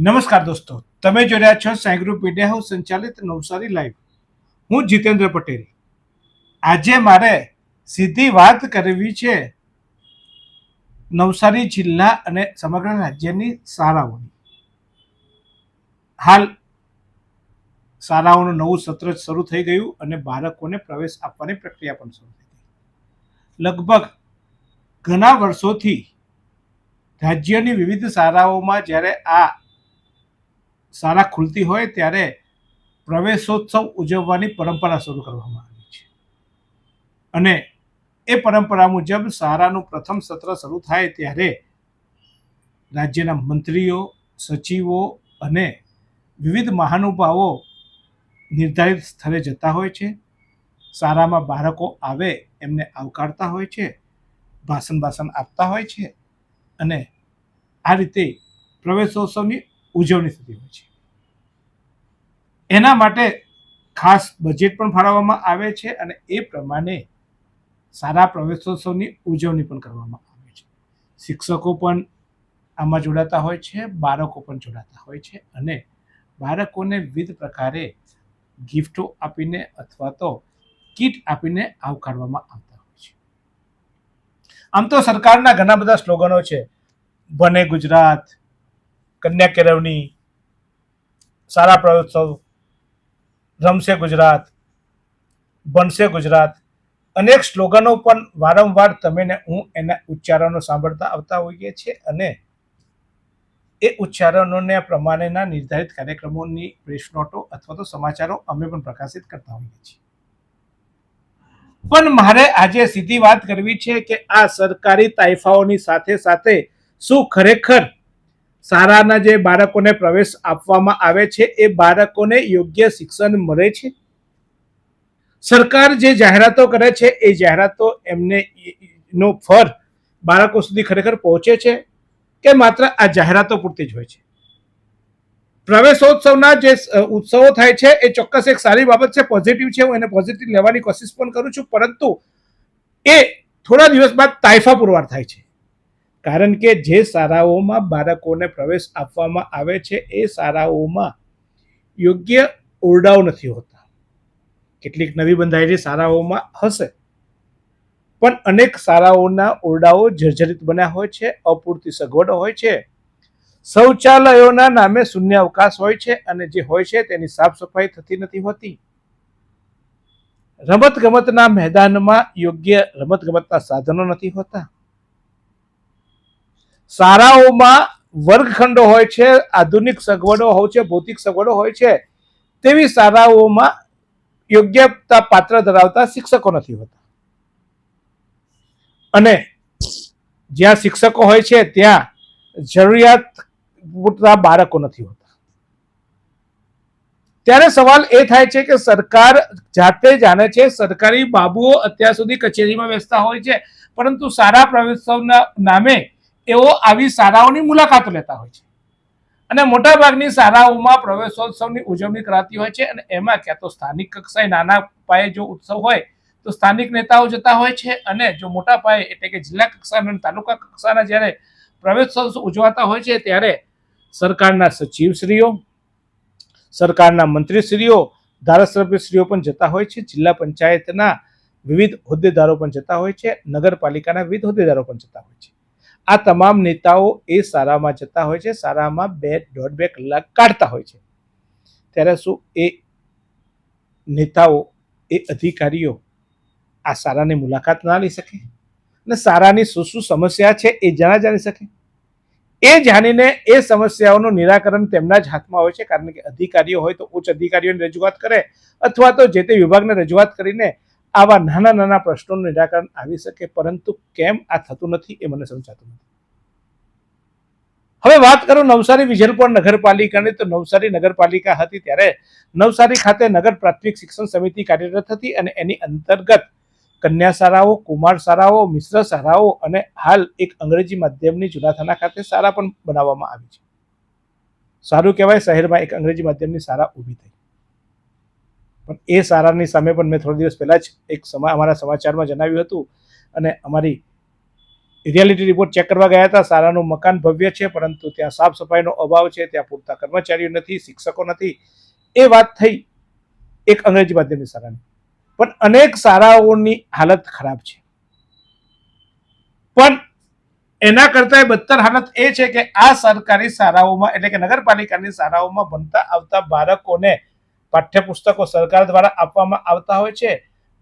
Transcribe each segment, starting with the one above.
નમસ્કાર દોસ્તો, તમે જોઈ રહ્યા છો સાઈ મીડિયા હાઉસ સંચાલિત નવસારી લાઈવ. હું જીતેન્દ્ર પટેલ. આજે મારે સીધી વાત કરવી છે નવસારી જિલ્લા અને સમગ્ર રાજ્યની શાળાઓની. હાલ શાળાઓનું નવું સત્ર શરૂ થઈ ગયું અને બાળકોને પ્રવેશ આપવાની પ્રક્રિયા પણ શરૂ થઈ ગઈ. લગભગ ઘણા વર્ષોથી રાજ્યની વિવિધ શાળાઓમાં જ્યારે આ શાળા ખુલતી હોય ત્યારે પ્રવેશોત્સવ ઉજવવાની પરંપરા શરૂ કરવામાં આવી છે. અને એ પરંપરા મુજબ શાળાનું પ્રથમ સત્ર શરૂ થાય ત્યારે રાજ્યના મંત્રીઓ, સચિવો અને વિવિધ મહાનુભાવો નિર્ધારિત સ્થળે જતા હોય છે. શાળામાં બાળકો આવે એમને આવકારતા હોય છે ભાષણ ભાષણ આપતા હોય છે અને આ રીતે પ્રવેશોત્સવની ઉજવણી થતી હોય છે. એના માટે ખાસ બજેટ પણ ફાળવવામાં આવે છે અને એ પ્રમાણે સારા પ્રવેશોત્સવની ઉજવણી પણ કરવામાં આવે છે. શિક્ષકો પણ આમાં જોડાતા હોય છે, બાળકો પણ જોડાતા હોય છે અને બાળકોને વિવિધ પ્રકારે ગિફ્ટો આપીને અથવા તો કીટ આપીને આવકારવામાં આવતા હોય છે. આમ તો સરકારના ઘણા બધા સ્લોગનો છે, બને ગુજરાત કન્યા કેળવણી સારા પ્રયોત્સવ રમશે ગુજરાત બનશે ગુજરાત, અનેક સ્લોગનો પણ વારંવાર તમે હું એના ઉચ્ચારણો સાંભળતા આવતા હોઈએ છીએ અને એ ઉચ્ચારણોને પ્રમાણેના નિર્ધારિત કાર્યક્રમોની પ્રેસ નોટો અથવા તો સમાચારો અમે પણ પ્રકાશિત કરતા હોઈએ છીએ. પણ મારે આજે સીધી વાત કરવી છે કે આ સરકારી તાઇફાઓની સાથે સાથે શું ખરેખર શાળાના જે બાળકોને પ્રવેશ આપવામાં આવે છે, એ બાળકોને યોગ્ય શિક્ષણ મળે છે? સરકાર જે જાહેરાતો કરે છે, એ જાહેરાતો એમને નો ફર બાળકો સુધી ખરેખર પહોંચે છે કે માત્ર આ જાહેરાતો પૂરતી જ હોય છે? પ્રવેશોત્સવના જે ઉત્સવો થાય છે, એ ચોક્કસ એક સારી બાબત છે, પોઝિટિવ છે, હું એને પોઝિટિવ લેવાની કોશિશ પણ કરું છું, પરંતુ એ થોડા દિવસ બાદ તાઇફા પુરવાર થાય છે. કારણ કે જે શાળાઓમાં બાળકોને પ્રવેશ આપવામાં આવે છે, એ શાળાઓમાં યોગ્ય ઓરડાઓ નથી હોતા. કેટલીક નવી બંધાયેલી શાળાઓમાં હશે. પણ અનેક શાળાઓના ઓરડાઓ જર્જરિત બન્યા હોય છે, અપૂરતી સગવડો હોય છે. શૌચાલયોના નામે શૂન્ય અવકાશ હોય છે અને જે હોય છે તેની સાફ સફાઈ થતી નથી હોતી. રમત ગમતના મેદાનમાં યોગ્ય રમત ગમતના સાધનો નથી હોતા. શાળાઓમાં વર્ગખંડો હોય છે, આધુનિક સગવડો હોય છે, ભૌતિક સગવડો હોય છે, તેવી શાળાઓમાં યોગ્યતા પાત્ર ધરાવતા શિક્ષકો નથી હોતા. અને જ્યાં શિક્ષકો હોય છે, ત્યાં જરૂરિયાત પૂરતા બાળકો નથી હોતા. ત્યારે સવાલ એ થાય છે કે સરકાર જાતે જાણે છે, સરકારી બાબુઓ અત્યાર સુધી કચેરીમાં બેસતા હોય છે, પરંતુ સારા પ્રવેશના નામે એઓ આવી શાળાઓની મુલાકાતો લેતા હોય છે. અને મોટાભાગની શાળાઓમાં પ્રવેશોત્સવની ઉજવણી કરાતી હોય છે અને એમાં ક્યાં તો સ્થાનિક કક્ષાએ નાના પાયે જો ઉત્સવ હોય તો સ્થાનિક નેતાઓ જતા હોય છે અને જો મોટા પાયે એટલે કે જિલ્લા કક્ષાના તાલુકા કક્ષાના જ્યારે પ્રવેશોત્સવ ઉજવાતા હોય છે ત્યારે સરકારના સચિવશ્રીઓ, સરકારના મંત્રીશ્રીઓ, ધારાસભ્યશ્રીઓ પણ જતા હોય છે. જિલ્લા પંચાયતના વિવિધ હોદ્દેદારો પણ જતા હોય છે. નગરપાલિકાના વિવિધ હોદ્દેદારો પણ જતા હોય છે. આ તમામ નેતાઓ એ શાળામાં જતા હોય છે. શાળામાં બે દોઢ બે કલાક કાઢતા હોય છે. ત્યારે શું એ નેતાઓ, એ અધિકારીઓ આ શાળાની મુલાકાત ના લઈ શકે? અને શાળાની શું શું સમસ્યા છે એ જાણા જાણી શકે? એ જાણીને એ સમસ્યાઓનું નિરાકરણ તેમના જ હાથમાં હોય છે. કારણ કે અધિકારીઓ હોય તો ઉચ્ચ અધિકારીઓને રજૂઆત કરે અથવા તો જે તે વિભાગને રજૂઆત કરીને આવા નાના નાના પ્રશ્નોનું નિરાકરણ આવી શકે, પરંતુ કેમ આ થતું નથી એ મને સમજાતું નથી. હવે વાત કરું નવસારી વિજલપોર નગરપાલિકાની. તો નવસારી નગરપાલિકા હતી ત્યારે નવસારી ખાતે નગર પ્રાથમિક શિક્ષણ સમિતિ કાર્યરત હતી અને એની અંતર્ગત કન્યા શાળાઓ, કુમાર શાળાઓ, મિશ્ર શાળાઓ અને હાલ એક અંગ્રેજી માધ્યમની જુનાથાના ખાતે શાળા પણ બનાવવામાં આવી છે. સારું કહેવાય, શહેરમાં એક અંગ્રેજી માધ્યમની શાળા ઊભી થઈ. પણ એ શાળાની સામે પણ મેં થોડા દિવસ પહેલાં જ એક સમા, અમારા સમાચારમાં જણાવ્યું હતું અને અમારી રિયાલિટી રિપોર્ટ ચેક કરવા ગયા હતા. સારાનું મકાન ભવ્ય છે, પરંતુ ત્યાં સાફ સફાઈનો અભાવ છે, ત્યાં પૂરતા કર્મચારીઓ નથી, શિક્ષકો નથી. એ વાત થઈ એક અંગ્રેજી માધ્યમની શાળાની પણ અનેક શાળાઓની હાલત ખરાબ છે. પણ એના કરતા બદતર હાલત એ છે કે આ સરકારી શાળાઓમાં એટલે કે નગરપાલિકાની શાળાઓમાં ભણતા આવતા બાળકોને પાઠ્યપુસ્તકો સરકાર દ્વારા આપવામાં આવતા હોય છે,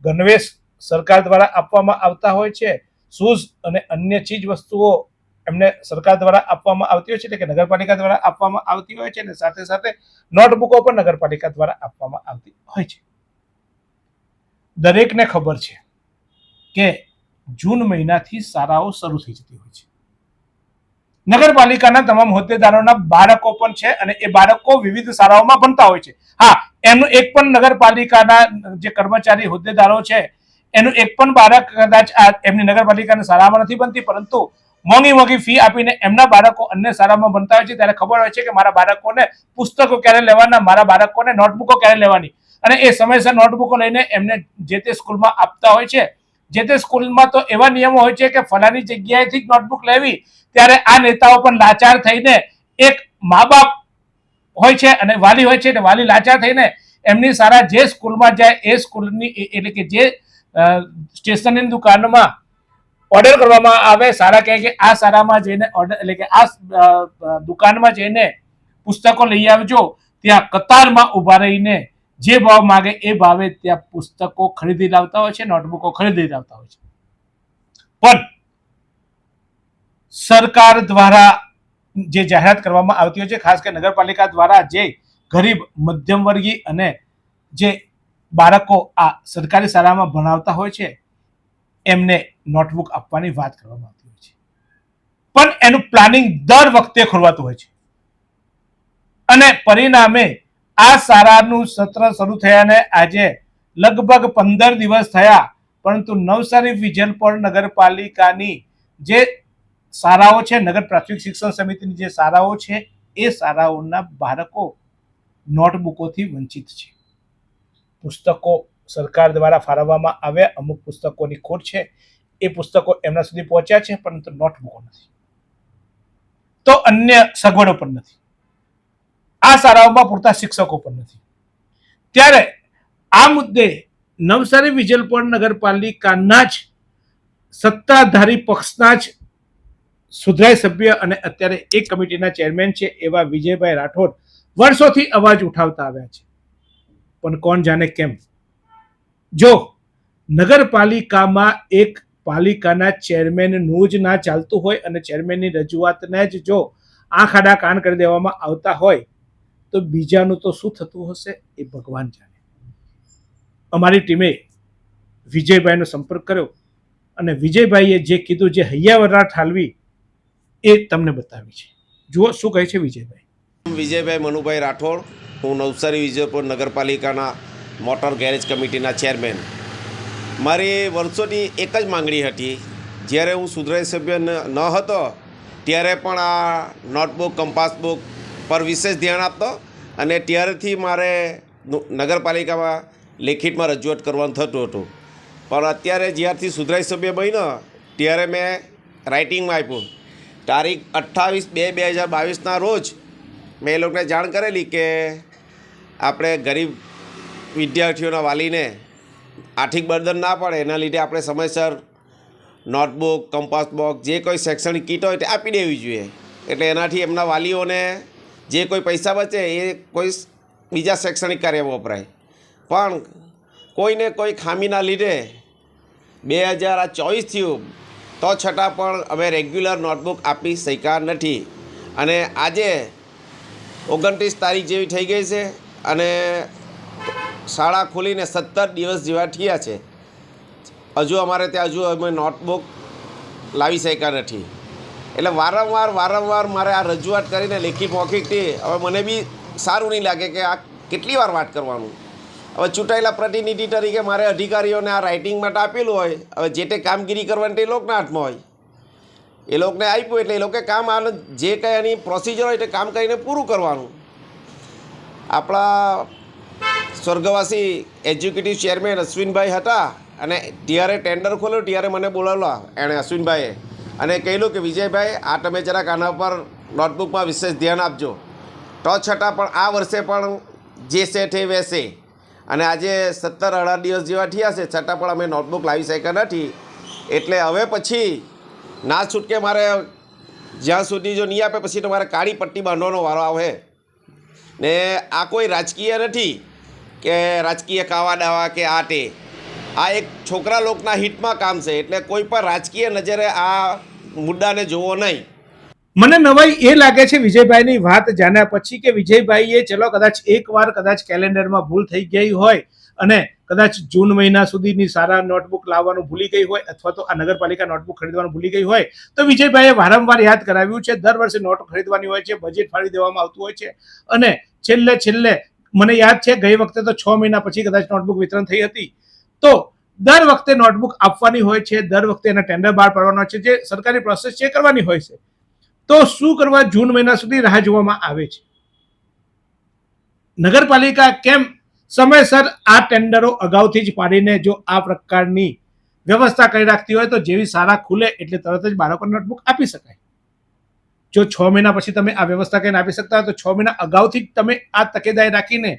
ગણવેશ સરકાર દ્વારા આપવામાં આવતા હોય છે, શૂઝ અને અન્ય ચીજ વસ્તુઓ એમને સરકાર દ્વારા આપવામાં આવતી હોય છે, એટલે કે નગરપાલિકા દ્વારા આપવામાં આવતી હોય છે, અને સાથે સાથે નોટબુકો પણ નગરપાલિકા દ્વારા આપવામાં આવતી હોય છે. દરેકને ખબર છે કે જૂન મહિનાથી શાળાઓ શરૂ થઈ જતી હોય છે. નગરપાલિકાના તમામ હોદ્દેદારોના બાળકો પણ છે, અને એ બાળકો વિવિધ શાળાઓમાં ભણતા હોય છે. હા એનું એક પણ નગરપાલિકાના જે કર્મચારી, હોદ્દેદારો છે, એનું એક પણ બાળક કદાચ એમની નગરપાલિકાની શાળામાં નથી બનતી પરંતુ મોંઘી મોંઘી ફી આપીને એમના બાળકો અન્ય શાળામાં બનતા હોય છે, ત્યારે ખબર હોય છે કે મારા બાળકોને પુસ્તકો ક્યારે લેવાના, મારા બાળકોને નોટબુકો ક્યારે લેવાની? અને એ સમયસર નોટબુકો લઈને એમને જે તે સ્કૂલમાં આપતા હોય છે. જે તે સ્કૂલમાં તો એવા નિયમો હોય છે કે ફલાની જગ્યાએથી જ નોટબુક લેવી, ત્યારે આ નેતાઓ પણ લાચાર થઈને એક મા બાપ હોય છે અને વાલી હોય છે એટલે વાલી લાચાર થઈને એમની સારા જે સ્કૂલમાં જાય એ સ્કૂલની એટલે કે જે અ, સ્ટેશનરી દુકાનમાં ઓર્ડર કરવામાં આવે સારા કહે કે આ શાળામાં જઈને ઓર્ડર એટલે કે આ દુકાનમાં જઈને પુસ્તકો લઈ આવજો ત્યાં કતારમાં ઊભા રહીને જે ભાવ માગે એ ભાવે ત્યાં પુસ્તકો ખરીદી લાવતા હોય છે નોટબુકો ખરીદી લાવતા હોય છે. પણ સરકાર દ્વારા જે જાહેરાત કરવામાં આવતી હોય છે, ખાસ કરીને નગરપાલિકા દ્વારા જે ગરીબ, મધ્યમવર્ગી અને જે બાળકો આ સરકારી શાળામાં ભણાવતા હોય છે, એમને નોટબુક આપવાની વાત કરવામાં આવતી હોય છે. પણ એનું પ્લાનિંગ દર વખતે ખોલવાતું હોય છે. અને પરિણામે આ શાળાનું સત્ર શરૂ થયાને આજે લગભગ પંદર દિવસ થયા, પરંતુ નવસારી વિજલપોર નગરપાલિકાની જે શાળાઓ છે, નગર પ્રાથમિક શિક્ષણ સમિતિની જે શાળાઓ છે, એ શાળાઓના બાળકો નોટબુકોથી વંચિત છે. પુસ્તકો સરકાર દ્વારા ફાળવવામાં આવ્યા, અમુક પુસ્તકોની ખોટ છે, એ પુસ્તકો એમના સુધી પહોંચ્યા છે, પરંતુ નોટબુકો નથી. તો અન્ય સગવડો પણ નથી. આ શાળાઓમાં પૂરતા શિક્ષકો પણ નથી. ત્યારે આ મુદ્દે નવસારી વિજલપોર નગરપાલિકાના જ સત્તાધારી પક્ષના જ સુધરાય સભ્ય અને અત્યારે એક કમિટીના ચેરમેન છે એવા વિજયભાઈ રાઠોડ વર્ષોથી અવાજ ઉઠાવતા આવ્યા છે. પણ કોણ જાણે કેમ? જો નગરપાલિકામાં એક પાલિકાના ચેરમેનનું જ ના ચાલતું હોય અને ચેરમેનની રજૂઆતને જ જો આંખ આડા કાન કરી દેવામાં આવતા હોય, તો બીજાનું તો શું થતું હશે એ ભગવાન જાણે. અમારી ટીમે વિજયભાઈનો સંપર્ક કર્યો અને વિજયભાઈએ જે કીધું, જે હૈયાવરા ઠાલવી એ તમને બતાવી છે. જુઓ, શું કહે છે વિજયભાઈ? વિજયભાઈ મનુભાઈ રાઠોડ, હું નવસારી વિજયપુર નગરપાલિકાના મોટર ગેરેજ કમિટીના ચેરમેન. મારી વર્ષોની એક જ માંગણી હતી, જ્યારે હું સુધરાઈ સભ્ય ન હતો, ત્યારે પણ આ નોટબુક કંપાસ બુક પર વિશેષ ધ્યાન આપતો અને ત્યારથી મારે નગરપાલિકામાં લેખિતમાં રજૂઆત કરવાનું થતું હતું. પણ અત્યારે જ્યારથી સુધરાઈ સભ્ય બન્યો, ત્યારે મેં રાઇટિંગમાં આપ્યું. તારીખ અઠ્ઠાવીસ બે બે હજાર બાવીસના રોજ મેં એ લોકોને જાણ કરેલી કે આપણે ગરીબ વિદ્યાર્થીઓના વાલીને આર્થિક બર્ધન ના પડે, એના લીધે આપણે સમયસર નોટબુક, કંપાસ બોક્સ, જે કોઈ શૈક્ષણિક કીટ હોય તે આપી દેવી જોઈએ. એટલે એનાથી એમના વાલીઓને જે કોઈ પૈસા બચે એ કોઈ બીજા શૈક્ષણિક કાર્યમાં વપરાય. પણ કોઈને કોઈ ખામીના લીધે બે હજાર આ ચોવીસ થયું તો છતાં પણ અમે રેગ્યુલર નોટબુક આપી શક્યા નથી. અને આજે ઓગણત્રીસ તારીખ જેવી થઈ ગઈ છે અને શાળા ખોલીને સત્તર દિવસ જેવા થયા છે. હજુ અમારે ત્યાં હજુ અમે નોટબુક લાવી શક્યા નથી. એટલે વારંવાર વારંવાર મારે આ રજૂઆત કરીને લેખી મૌખિકથી હવે મને બી સારું નહીં લાગે કે આ કેટલી વાર વાત કરવાનું. હવે ચૂંટાયેલા પ્રતિનિધિ તરીકે મારે અધિકારીઓને આ રાઇટિંગ માટે આપેલું હોય. હવે જે તે કામગીરી કરવાની તે લોકોના હાથમાં હોય. એ લોકોને આપ્યું એટલે એ લોકોએ કામ આને જે કંઈ એની પ્રોસિજર હોય તે કામ કરીને પૂરું કરવાનું. આપણા સ્વર્ગવાસી એક્ઝિક્યુટિવ ચેરમેન અશ્વિનભાઈ હતા અને ત્યારે ટેન્ડર ખોલ્યું ત્યારે મને બોલાવ્યા એણે અશ્વિનભાઈએ અને કહેલું કે, વિજયભાઈ, આ તમે જરાક આના પર નોટબુકમાં વિશેષ ધ્યાન આપજો. તો છતાં પણ આ વર્ષે પણ જે સેટ એ વેસે અને આજે સત્તર અઢાર દિવસ જેવા થયા છે. છતાં પણ અમે નોટબુક લાવી શક્યા નથી. એટલે હવે પછી ના છૂટકે મારે જ્યાં સુધી જો નહીં આપે પછી તો મારે કાળી પટ્ટી બાંધવાનો વારો આવે. ને આ કોઈ રાજકીય નથી કે રાજકીય કાવા દાવા કે આ તે આ એક છોકરા લોકના હિતમાં કામ છે. એટલે કોઈ પણ રાજકીય નજરે આ મુદ્દાને જોવો નહીં. મને નવાઈ એ લાગે છે વિજયભાઈની વાત જાણ્યા પછી કે વિજયભાઈએ, ચલો કદાચ એક વાર કદાચ કેલેન્ડરમાં ભૂલ થઈ ગઈ હોય અને કદાચ જૂન મહિના સુધીની સારા નોટબુક લાવવાનું ભૂલી ગઈ હોય અથવા તો આ નગરપાલિકા નોટબુક ખરીદવાનું ભૂલી ગઈ હોય, તો વિજયભાઈએ વારંવાર યાદ કરાવ્યું છે, દર વર્ષે નોટ ખરીદવાની હોય છે બજેટ ફાળવી દેવામાં આવતું હોય છે અને છેલ્લે છેલ્લે મને યાદ છે ગઈ વખતે તો છ મહિના પછી કદાચ નોટબુક વિતરણ થઈ હતી. તો દર વખતે નોટબુક આપવાની હોય છે, દર વખતે એના ટેન્ડર બહાર પાડવાનો છે, જે સરકારી પ્રોસેસ છે કરવાની હોય છે. તો શું કરવા જૂન મહિના સુધી રાહ જોવામાં આવે છે? નગરપાલિકા કેમ સમયસર આ ટેન્ડરો અગાઉથી જ પાડીને જો આ પ્રકારની વ્યવસ્થા કરી રાખતી હોય તો જેવી શાળા ખુલે એટલે તરત જ બાળકોને નોટબુક આપી શકાય. જો છ મહિના પછી તમે આ વ્યવસ્થા કરીને આપી શકતા તો છ મહિના અગાઉથી જ તમે આ તકેદારી રાખીને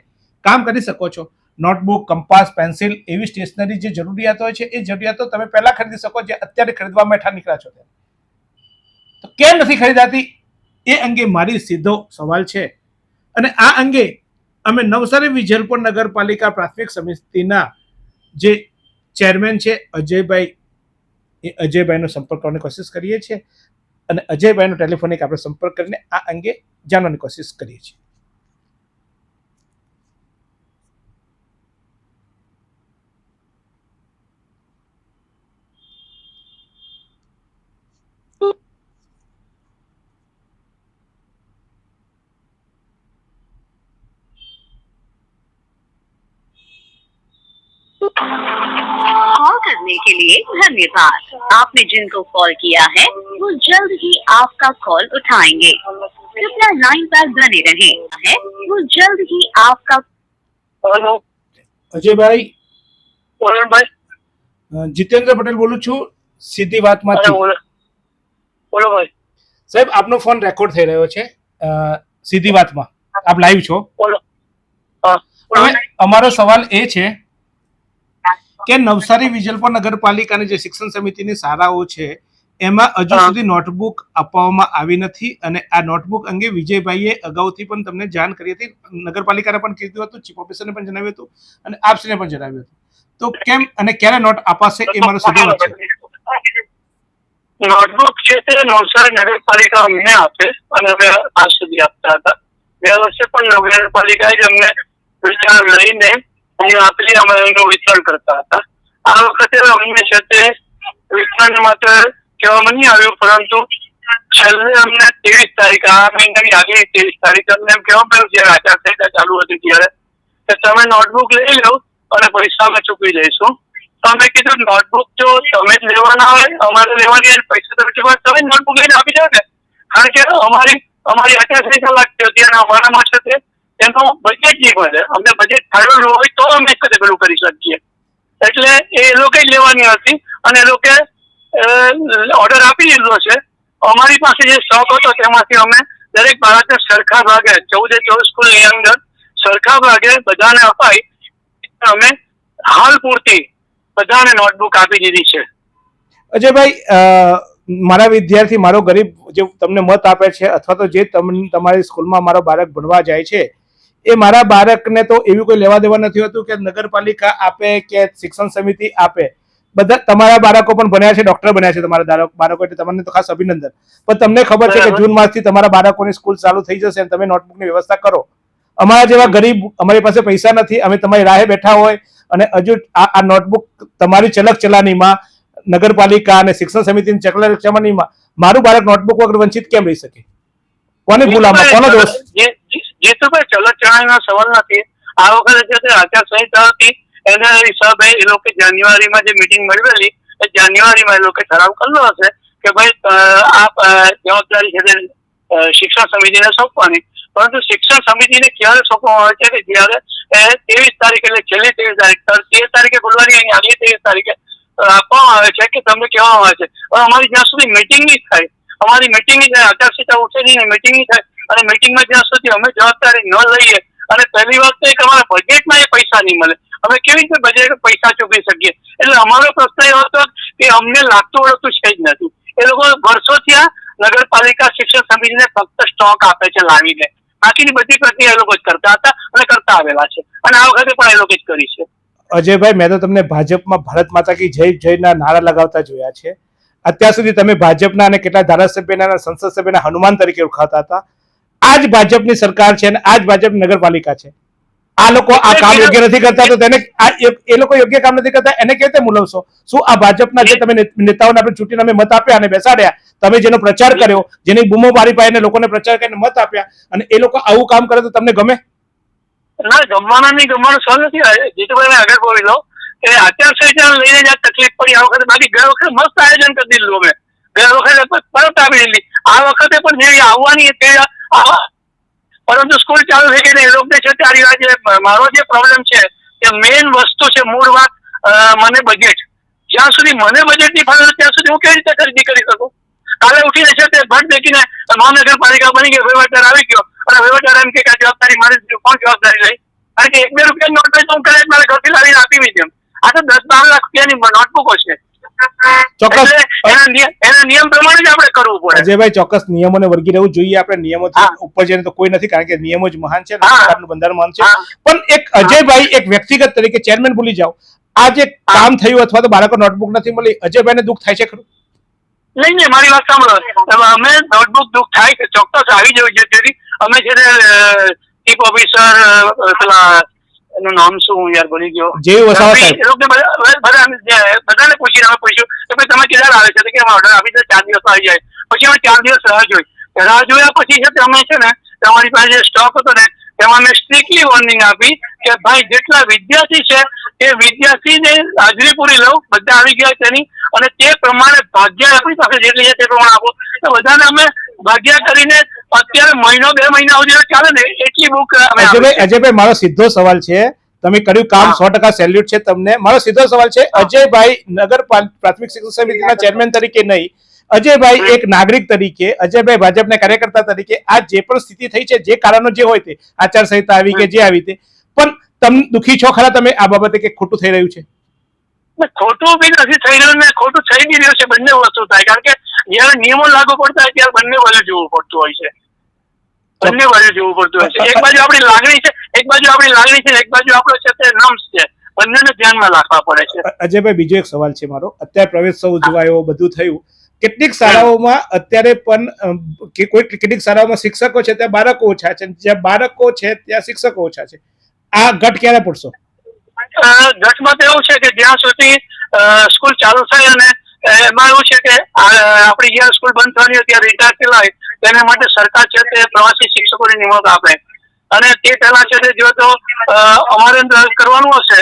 કામ કરી શકો છો. નોટબુક, કંપાસ, પેન્સિલ એવી સ્ટેશનરી જે જરૂરિયાતો હોય છે, એ જરૂરિયાતો તમે પહેલાં ખરીદી શકો જે અત્યારે ખરીદવા બેઠા નીકળ્યા છો ત્યારે. તો કેમ નથી ખરીદાતી? એ અંગે મારી સીધો સવાલ છે. અને આ અંગે અમે નવસારી વિજલપુર નગરપાલિકા પ્રાથમિક સમિતિના જે ચેરમેન છે અજયભાઈ, એ અજયભાઈનો સંપર્ક કરવાની કોશિશ કરીએ છીએ. અને અજયભાઈનો ટેલિફોનિક આપણે સંપર્ક કરીને આ અંગે જાણવાની કોશિશ કરીએ છીએ. करने के लिए धन्यवाद आपने जिनको कॉल किया है वो जल्द ही आपका कॉल उठाएंगे कृपया लाइन पर बने रहें है वो जल्द ही आपका હેલો અજયભાઈ પૂરણભાઈ અ, જીતેન્દ્ર પટેલ બોલું છું સીધી અરે વાતમાંથી બોલો બોલો ભાઈ સાહેબ આપનો ફોન રેકોર્ડ થઈ રહ્યો છે અ, સીધી વાતમાં આપ લાઈવ છો બોલો હા બોલો હવે અમારો સવાલ એ છે કે નવસારી વિજલપુર નગરપાલિકાની જે શિક્ષણ સમિતિની શાળાઓ છે એમાં હજુ સુધી નોટબુક આપવામાં આવી નથી અને આ નોટબુક અંગે વિજયભાઈએ અગાઉથી પણ તમને જાણ કરી હતી. નગરપાલિકાને પણ કીધું હતું ચીફ ઓફિસરને પણ જણાવ્યું હતું અને આપશ્રીને પણ જણાવ્યું હતું. તો કેમ અને ક્યારે નોટ અપાશે એ મારો સવાલ છે. નોટબુક છે તે નવસારી નગરપાલિકા અમને આપે અને અમે આજ સુધી આપતા હતા. ગયા વર્ષે પણ નગરપાલિકાએ જ અમને વિચાર લઈને અમને આપેલી અમે એનું વિતરણ કરતા હતા. આ વખતે અમને છે તે વિતરણ માટે કહેવામાં નહીં આવ્યું પરંતુ છેલ્લે અમને ત્રેવીસ તારીખ આ મહિનાની આગલી ત્રેવીસ તારીખ અમને એમ કહેવામાં પડ્યું જ્યારે આચારસંહિતા ચાલુ હતી ત્યારે કે તમે નોટબુક લઈ લો અને પૈસા અમે ચૂકવી દઈશું તો અમે કીધું નોટબુક જો તમે જ લેવાના હોય અમારે લેવાની હોય, પૈસા તમે ચૂકવા. તમે નોટબુક લઈને આપી દો ને. કારણ કે અમારી અમારી આચારસંહિતા લાગતી હતી અને અમારામાં છે તે એનો બજેટ નહીં મળે અમને બજેટ ફાળવેલું હોય તો અમે પેલું કરી શકીએ. એટલે એ લોકો લેવાની હતી અને લોકો ઓર્ડર આપી દીધો છે. અમારી પાસે જે સ્ટોક હતો તેમાંથી અમે દરેક બાળકને સરખા ભાગે, ચૌદે ચૌદ સ્કૂલની અંદર સરખા ભાગે બધાને અપાઈ અમે હાલ પૂરતી બધાને નોટબુક આપી દીધી છે. અજયભાઈ મારા વિદ્યાર્થી, મારો ગરીબ જે તમને મત આપે છે અથવા તો જે તમને તમારી સ્કૂલમાં મારો બાળક ભણવા જાય છે એ મારા બાળકને તો એવું કોઈ લેવા દેવા નથી હોતું કે નગરપાલિકા આપે કે શિક્ષણ સમિતિ આપે. બધા તમારા બાળકો પણ ભણ્યા છે ડોક્ટર બન્યા છે તમારા બાળકો એટલે તમને તો ખાસ અભિનંદન. પણ તમને ખબર છે કે જૂન માસથી તમારા બાળકોની સ્કૂલ ચાલુ થઈ જશે અને તમે નોટબુકની વ્યવસ્થા કરો. અમારા જેવા ગરીબ અમારી પાસે પૈસા નથી અમે તમારી રાહે બેઠા હોય અને હજુ આ નોટબુક તમારી ચલક ચલાનીમાં નગરપાલિકા અને શિક્ષણ સમિતિની ચલક ચલાનીમાં મારું બાળક નોટબુક વગર વંચિત કેમ રહી શકે? કોની ભૂલામાં કોનો દોષ? જીતુભાઈ ચલણ ચણાઈનો સવાલ નથી. આ વખતે જે આચારસંહિતા હતી, એના હિસાબે એ લોકો જાન્યુઆરીમાં જે મિટિંગ મળવેલી, એ જાન્યુઆરીમાં એ લોકો ઠરાવ કરેલો હશે કે ભાઈ આ જવાબદારી છે શિક્ષણ સમિતિને સોંપવાની. પરંતુ શિક્ષણ સમિતિને ક્યારે સોંપવામાં આવે છે કે જ્યારે ત્રેવીસ તારીખ એટલે છેલ્લી ત્રેવીસ તારીખ તેર તારીખે બોલવાની એની આગલી ત્રેવીસ તારીખે આપવામાં આવે છે કે તમને કહેવામાં આવે છે. અમારી જ્યાં સુધી મિટિંગ નહીં થાય, અમારી મિટિંગ આચારસંહિતા નહીં મીટિંગ નહીં થાય અને મિટિંગમાં જ્યાં સુધી અમે જવાબદારી ન લઈએ, અને પહેલી વાત તો એક અમારા બજેટમાં એ પૈસા નહીં મળે. અમે કેવી રીતે બજેટ પૈસા ચૂકવી શકીએ? એટલે અમારો પ્રશ્ન એવો હતો કે અમને લાગતું વળગતું છે જ નથી. એ લોકો વર્ષો ત્યાં નગરપાલિકા શિક્ષણ સમિતિને ફક્ત સ્ટોક આપે છે લાવીને. બાકીની બધી પ્રક્રિયા એ લોકો જ કરતા હતા અને કરતા આવેલા છે. અને આ વખતે પણ એ લોકો જ કરી છે. અજયભાઈ, મેં તો તમને ભાજપમાં ભારત માતા કી જય જયના નારા લગાવતા જોયા છે. અત્યાર સુધી તમે ભાજપના અને કેટલા ધારાસભ્યના સંસદ સભ્યના હનુમાન તરીકે ઓળખાતા હતા. આ જ ભાજપની સરકાર છે અને આજ ભાજપ નગરપાલિકા છે. આ લોકો આ કામ યોગ્ય નથી કરતા તો તેને એ- લોકો યોગ્ય કામ નથી કરતા એને કેવી રીતે મુલવશો? શું આ ભાજપના જે તમે નેતાઓને આપણે ચૂંટીને અમે મત આપ્યા અને બેસાડ્યા તમે જેનો પ્રચાર કર્યો જેની બૂમો મારી પાડીને લોકોને પ્રચાર કરીને મત આપ્યા અને એ લોકો આવું કામ કરે તો તમને ગમે? ના ગમવાના નહીં ગમવાનો સવાલ નથી જીતુભાઈ આગળ બોલી લો કે આચારસંહિતા લઈને જ તકલીફ પડી આ વખતે બાકી ગયા વખતે મસ્ત આયોજન કરી દીધું અમે. ગયા વખતે પરત આવી દીધી આ વખતે પણ જેવી આવવાની તે આ- પરંતુ સ્કૂલ ચાલુ થઈ ગઈ ને એ લોકોને છે તે આજે મારો જે પ્રોબ્લેમ છે કે મેઇન વસ્તુ છે મૂળ વાત મને બજેટ જ્યાં સુધી મને બજેટની ફાવે ત્યાં સુધી હું કેવી રીતે ખરીદી કરી શકું? કાલે ઉઠીને છે તે ભટ દેખીને મહાનગરપાલિકા બની ગયો વહીવટદાર આવી ગયો. અને વહીવટદાર એમ કે જવાબદારી મારી કોણ જવાબદારી લઈ? કારણ કે એક બે રૂપિયા નોટ હોય તો હું કદાચ મારે ઘરથી લાવીને આપી દઉં આ તો દસ બાર લાખ રૂપિયાની નોટબુકો છે. ચોક્કસ. એના નિયમ પ્રમાણે જ આપણે કરવું પડે. અજયભાઈ ચોક્કસ નિયમોને વર્ગી રહેવું જોઈએ. આપણે નિયમો. ઉપર જઈને તો કોઈ નથી કારણ કે નિયમો જ મહાન છે સરકારનું બંધારણ મહાન છે પણ એક અજયભાઈ એક વ્યક્તિગત તરીકે ચેરમેન ભૂલી જાઓ. આ જે કામ થયું અથવા તો બાળકો નોટબુક નથી મળી અજયભાઈને દુઃખ થાય છે ખરું? નહીં નહીં મારી વાત સાંભળો. અમે નોટબુક દુઃખ થાય કે ચોક્કસ આવી જવું જોઈએ તેથી અમે છે ને ચીફ ઓફિસર પેલા એનું નામ શું યાર ભૂલી ગયો. જેવી વસાવા સાહેબ. એ લોકોને બધા બધા- બધાને પૂછીને અમે પૂછ્યું કે ભાઈ તમે ક્યારે આવે છે? કે કે ઓર્ડર આપી દે ચાર દિવસ આવી જાય. પછી અમે ચાર દિવસ રાહ જોઈ. રાહ જોયા પછી છે અમે છે ને તમારી પાસે જે સ્ટોક હતો ને તેમાં અમે સ્ટ્રિક્ટલી વોર્નિંગ આપી કે ભાઈ જેટલા વિદ્યાર્થી છે એ વિદ્યાર્થીને હાજરી પૂરી લઉં. બધા આવી ગયા તેની અને તે પ્રમાણે ભાગ્યા આપણી પાસે જેટલી છે તે પ્રમાણે આપો. તો બધાને અમે ભાગ્યા કરીને અત્યારે મહિનો બે મહિના સુધી ચાલે ને એટલી બુક અજયભાઈ અજયભાઈ મારો સીધો સવાલ છે. તમે કર્યું કામ સો ટકા સેલ્યુટ છે તમને. મારો સીધો સવાલ છે અજયભાઈ નગર પ્રાથમિક શિક્ષણ સમિતિના ચેરમેન તરીકે નહીં. અજયભાઈ એક નાગરિક તરીકે અજયભાઈ ભાજપના કાર્યકર્તા તરીકે આ જે પણ સ્થિતિ થઈ છે જે કારણો જે હોય તે આચારસંહિતા આવી કે જે આવી તે પણ તમે દુખી છો ખરા તમે આ બાબતે કે ખોટું થઈ રહ્યું છે? ખોટું બી નથી થઈ રહ્યું ને ખોટું થઈ બી રહ્યું છે બંને વસ્તુ થાય. કારણ કે જયારે નિયમો લાગુ પડતા હોય ત્યારે બંને બાજુ જોવું પડતું હોય છે. બંને બાજુ જોવું પડતું હોય છે. એક બાજુ આપણી લાગણી છે એક બાજુ આપણી લાગણી છે એક બાજુ આપણો છે તે નમ્સ છે. બંનેને ધ્યાનમાં રાખવા પડે છે. અજયભાઈ બીજો એક સવાલ છે મારો. અત્યારે પ્રવેશોત્સવ ઉજવાયો બધું થયું. કેટલીક શાળાઓમાં અત્યારે પણ કોઈ કેટલીક શાળાઓમાં શિક્ષકો છે ત્યાં બાળકો ઓછા છે. જ્યાં બાળકો છે ત્યાં શિક્ષકો ઓછા છે. આ ઘટ ક્યારે પડશો? ઘટમાં તો એવું છે કે જ્યાં સુધી સ્કૂલ ચાલુ થાય અને એમાં એવું છે કે આપણી જ્યાં સ્કૂલ બંધ થવાની હોય ત્યાં રિટાયર થયેલા હોય તેના માટે સરકાર છે તે પ્રવાસી શિક્ષકોની નિમણૂક આપે. અને તે પહેલા છે તે જો તો અમારે અંદર કરવાનું હશે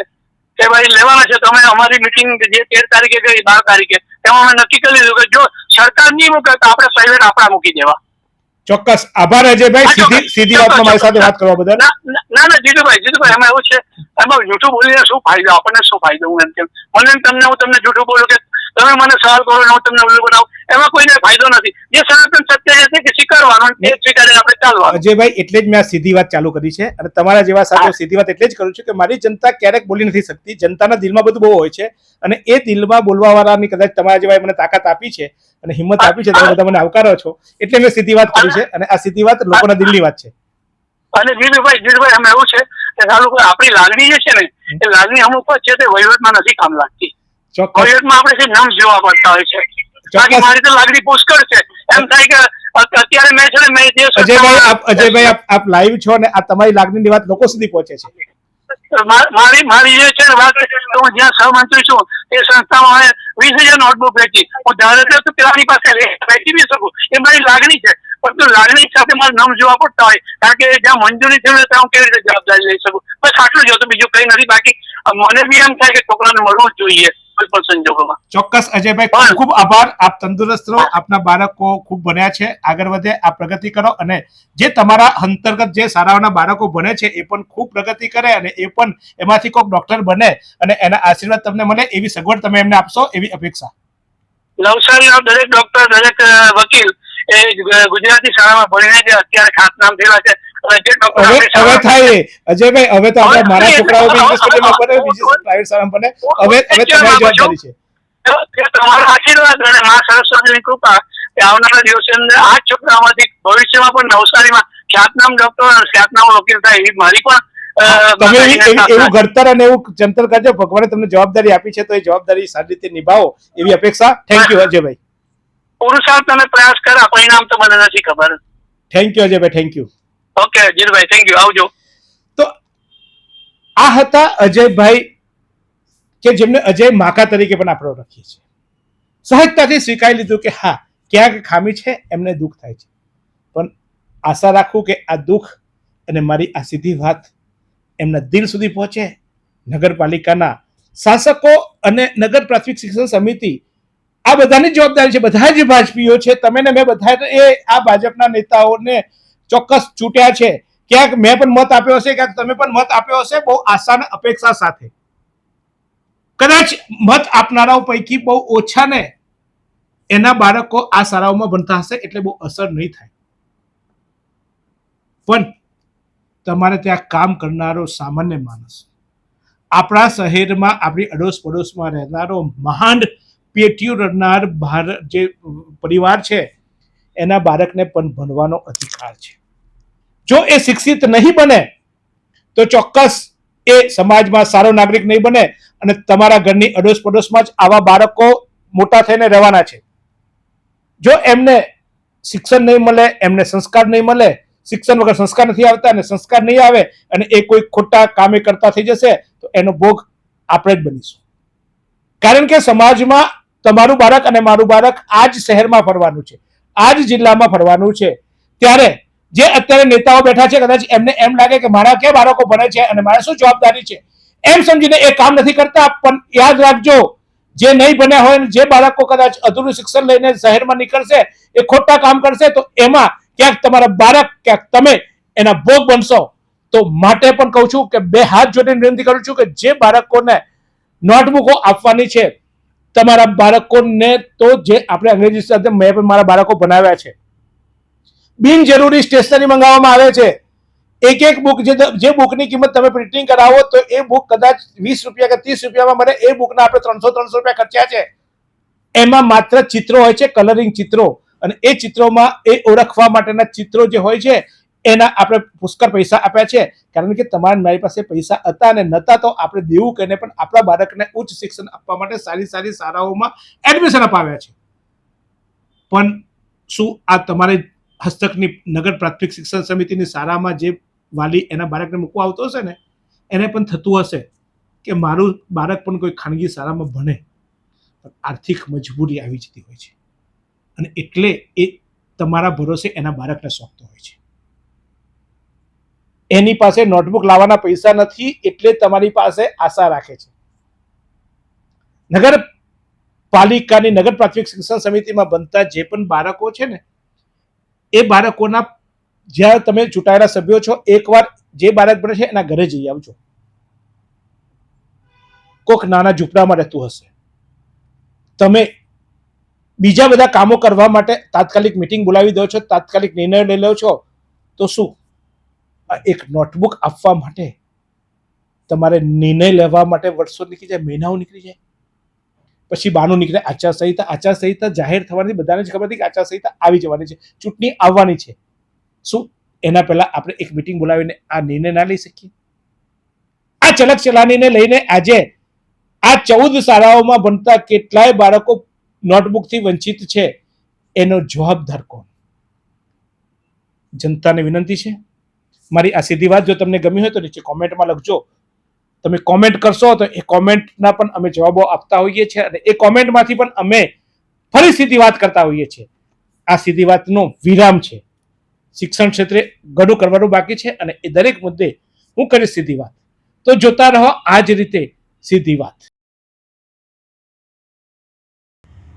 કે ભાઈ લેવાના છે તો અમે અમારી મિટિંગ જે તેર તારીખે ગઈ બાર તારીખે તેમાં અમે નક્કી કરી લીધું કે જો સરકાર નહીં મૂકે તો આપણે પ્રાઇવેટ આપણા મૂકી દેવા. ચોક્કસ. આભાર અજયભાઈ. સીધી સીધી વાતમાં મારી સાથે વાત કરવા બદલ. ના ના- ના ના જીતુભાઈ જીતુભાઈ એમાં એવું છે એમાં જૂઠું બોલીને શું ફાયદો? આપણને શું ફાયદો? હું એમ કેમ મને તમને હું તમને જૂઠું બોલું કે તમે મને સવાલ કરો હું તમને ઓલું બનાવું. એમાં કોઈને ફાયદો નથી. જે સનાતન સત્ય છે કે સ્વીકારવાનું તે સ્વીકારીને આપણે ચાલવાનું. અજયભાઈ એટલે જ મેં આ સીધી વાત ચાલુ કરી છે અને તમારા જેવા સાથે સીધી વાત એટલે જ કરું છું કે મારી જનતા ક્યારેક બોલી નથી શકતી. જનતાના દિલમાં બધું બહુ હોય છે અને એ દિલમાં બોલવા વાળાની કદાચ તમારા જેવા મને તાકાત આપી છે અને હિંમત આપી છે તમે બધા મને આવકારો છો. એટલે મેં સીધી વાત કરી છે અને આ સીધી વાત લોકોના દિલની વાત છે. અને જીતુભાઈ જીતુભાઈ એમ એવું છે કે આપણી લાગણી જે છે ને એ લાગણી અમુક છે તે વહીવટમાં નથી કામ લાગતી. આપણે છે નામ જોવા પડતા હોય છે? બાકી મારી તો લાગણી પુષ્કળ છે. એમ થાય કે અત્યારે મેં છે ને મેં જે અજયભાઈ આપ અજયભાઈ આપ આપ લાઈવ છો ને આ તમારી લાગણીની વાત લોકો સુધી પહોંચે છે. મારી મારી જે છે વાત હું જ્યાં સહમંત્રી છું એ સંસ્થામાં વીસ હજાર નોટબુક વેચી. હું ધારે તો પેલાની પાસે વેચી બી શકું. એ મારી લાગણી છે. પરંતુ લાગણી સાથે મારે નામ જોવા પડતા હોય. કારણ કે જ્યાં મંજૂરી થયું ત્યાં હું કેવી રીતે જવાબદારી લઈ શકું? બસ આટલું જ હતું. બીજું કઈ નથી. બાકી મને બી એમ થાય કે છોકરાને મળવું જ જોઈએ. કોઈ પણ સંજોગોમાં. ચોક્કસ અજયભાઈ ખૂબ ખૂબ આભાર. આપ તંદુરસ્ત રહો. આપના બાળકો ખૂબ ભણ્યા છે. આગળ વધે આ પ્રગતિ કરો અને જે તમારા અંતર્ગત જે શાળાઓના બાળકો ભણે છે એ પણ ખૂબ પ્રગતિ કરે અને એ પણ એમાંથી કોઈક ડોક્ટર બને અને એના આશીર્વાદ તમને મળે એવી સગવડ તમે એમને આપશો એવી અપેક્ષા. નવસારીના દરેક ડોક્ટર દરેક વકીલ એ ગુજરાતી શાળામાં ભણીને જે અત્યારે ખાતનામ થયેલા છે હવે થાય. અજયભાઈ હવે તો આપણે મારા છોકરાઓ બી ઇંગ્લિશ મીડિયમમાં ભણે બીજી પ્રાઇવેટ શાળામાં ભણે હવે હવે તમારી જવાબદારી છે. તમારા આશીર્વાદ અને મા સરસ્વતીની કૃપા કે આવનારા દિવસે આ જ છોકરાઓમાંથી ભવિષ્યમાં પણ નવસારીમાં ખ્યાતનામ ડોક્ટર અને ખ્યાતનામ વકીલ થાય એવી મારી પણ તમે એવી- ઘડતર અને એવું ચંતર કરજો. ભગવાને તમને જવાબદારી આપી છે તો એ જવાબદારી સારી રીતે નિભાવો એવી અપેક્ષા. થેન્ક યુ અજયભાઈ. પુરુષાર્થ અને પ્રયાસ કર્યા પરિણામ તો મને નથી ખબર. Thank you Ajaybhai. Thank you okay જીલભાઈ થેન્ક યુ આવજો તો આ હતા અજયભાઈ કે જેમને અજય માકા તરીકે પણ આપણે ઓળખીએ છીએ. સહજતાથી સ્વીકારી લીધું કે હા, ક્યાંક ખામી છે, એમને દુઃખ થાય છે. પણ આશા રાખું કે આ દુઃખ અને મારી આ સીધી વાત એમના દિલ સુધી પહોંચે. નગરપાલિકાના શાસકો અને નગર પ્રાથમિક શિક્ષણ સમિતિ આ બધાની જવાબદારી છે. બધા જ ભાજપીઓ છે. તમે ને મેં બધા એ આ ભાજપના નેતાઓને ચોક્કસ ચૂંટ્યા છે. ક્યાંક મેં પણ મત આપ્યો હશે, ક્યાંક તમે પણ મત આપ્યો હશે, બહુ આશા અપેક્ષા સાથે. કદાચ મત આપનારાઓ પૈકી બહુ ઓછા ને એના બાળકો આ શાળાઓમાં ભણતા હશે, એટલે બહુ અસર નહીં થાય. પણ તમારે ત્યાં કામ કરનારો સામાન્ય માણસ, આપણા શહેરમાં, આપણી અડોશ પડોશમાં રહેનારો મહાન પેટીઓ રડનાર ભારત જે પરિવાર છે એના બાળકને પણ ભણવાનો અધિકાર છે. જો એ શિક્ષિત નહીં બને, તો ચોક્કસ એ સમાજમાં સારો નાગરિક નહીં બને અને તમારા ઘરની અડોશ પડોશમાં જ આવા બાળકો મોટા થઈને રહેવાના છે. જો એમને શિક્ષણ નહીં મળે, એમને સંસ્કાર નહીં મળે, શિક્ષણ વગર સંસ્કાર નથી આવતા અને સંસ્કાર નહીં આવે અને એ કોઈ ખોટા કામે કરતા થઈ જશે, તો એનો ભોગ આપણે જ બનીશું. કારણ કે સમાજમાં તમારું બાળક અને મારું બાળક આ જ શહેરમાં ફરવાનું છે. આ જ જિલ્લામાં ફરવાનું છે. ત્યારે જે અત્યારે નેતાઓ બેઠા છે, કદાચ એમને એમ લાગે કે મારા કે બાળકો ભણે છે અને મારે શું જવાબદારી છે? એમ સમજીને એ કામ નથી કરતા, પણ યાદ રાખજો, જે નહીં ભણ્યા હોય જે બાળકો કદાચ અધૂરું શિક્ષણ લઈને શહેરમાં નીકળશે, એ ખોટા કામ કરશે, તો એમાં ક્યાંક તમારા બાળક, ક્યાંક તમે એના ભોગ બનશો. તો માટે પણ કહું છું કે બે હાથ જોડીને વિનંતી કરું છું કે જે બાળકોને નોટબુકો આપવાની છે તમારા બાળકોને તો જે આપણે અંગ્રેજી સાથે મેં પણ મારા બાળકો બનાવ્યા છે. બિનજરૂરી સ્ટેશનરી મંગાવવામાં આવે છે. એક એક બુક જે જે બુકની કિંમત તમે પ્રિન્ટિંગ કરાવો તો એ બુક કદાચ વીસ રૂપિયા કે ત્રીસ રૂપિયામાં મને એ બુકના આપણે ત્રણસો ત્રણસો રૂપિયા ખર્ચ્યા છે. એમાં માત્ર ચિત્રો હોય છે કલરિંગ ચિત્રો. અને એ ચિત્રોમાં એ ઓળખવા માટેના ચિત્રો જે હોય છે એના આપણે પુષ્કળ પૈસા આપ્યા છે. કારણ કે તમારા મારી પાસે પૈસા હતા અને નતા, તો આપણે દેવું કરીને પણ આપણા બાળકને ઉચ્ચ શિક્ષણ આપવા માટે સારી સારી શાળાઓમાં એડમિશન અપાવ્યા છે. પણ શું આ તમારે હસ્તકની નગર પ્રાથમિક શિક્ષણ સમિતિની શાળામાં જે વાલી એના બાળકને મૂકવા આવતો હશે ને, એને પણ થતું હશે કે મારું બાળક પણ કોઈ ખાનગી શાળામાં ભણે. પણ આર્થિક મજબૂરી આવી જતી હોય છે. અને એટલે એ તમારા ભરોસે એના બાળકને સોંપતો હોય છે. એની પાસે નોટબુક લાવવાના પૈસા નથી એટલે તમારી પાસે આશા રાખે છે. નગરપાલિકાની નગર પ્રાથમિક શિક્ષણ સમિતિમાં બનતા જે પણ બાળકો છે ને, એ બાળકોના જ્યાં તમે ચૂંટાયેલા સભ્યો છો, એકવાર જે બાળક બને છે એના ઘરે જઈ આવજો. કોક નાના ઝૂંપડામાં રહેતું હશે. તમે બીજા બધા કામો કરવા માટે તાત્કાલિક મિટિંગ બોલાવી દો છો, તાત્કાલિક નિર્ણય લઈ લો છો, તો શું? એક નોટબુક આપવા માટે તમારે નિર્ણય લેવા માટે વર્ષો નીકળી જાય, મહિનાઓ નીકળી જાય. પછી બાનું નીકળે, આચારસંહિતા આચારસંહિતા જાહેર થવાની બધાને જ ખબર હતી કે આચારસંહિતા આવી જવાની છે, ચૂંટણી આવવાની છે. શું એના પહેલા આપણે એક મિટિંગ બોલાવીને આ નિર્ણય ના લઈ શકીએ? આ ચલક ચલાનીને લઈને આજે આ ચૌદ શાળાઓમાં ભણતા કેટલાય બાળકો નોટબુકથી વંચિત છે. એનો જવાબદાર કોણ? જનતાને વિનંતી છે. મારી આ સીધી વાત જો તમને ગમી હોય તો નીચે કોમેન્ટમાં લખજો. તમે કોમેન્ટ કરશો તો એ કોમેન્ટના પણ અમે જવાબો આપતા હોઈએ છીએ અને એ કોમેન્ટમાંથી પણ અમે ફરી સીધી વાત કરતા હોઈએ છીએ. આ સીધી વાતનો વિરામ છે. શિક્ષણ ક્ષેત્રે ઘણું કરવાનું બાકી છે અને એ દરેક મુદ્દે હું કરીશ સીધી વાત. તો જોતા રહો આ જ રીતે સીધી વાત.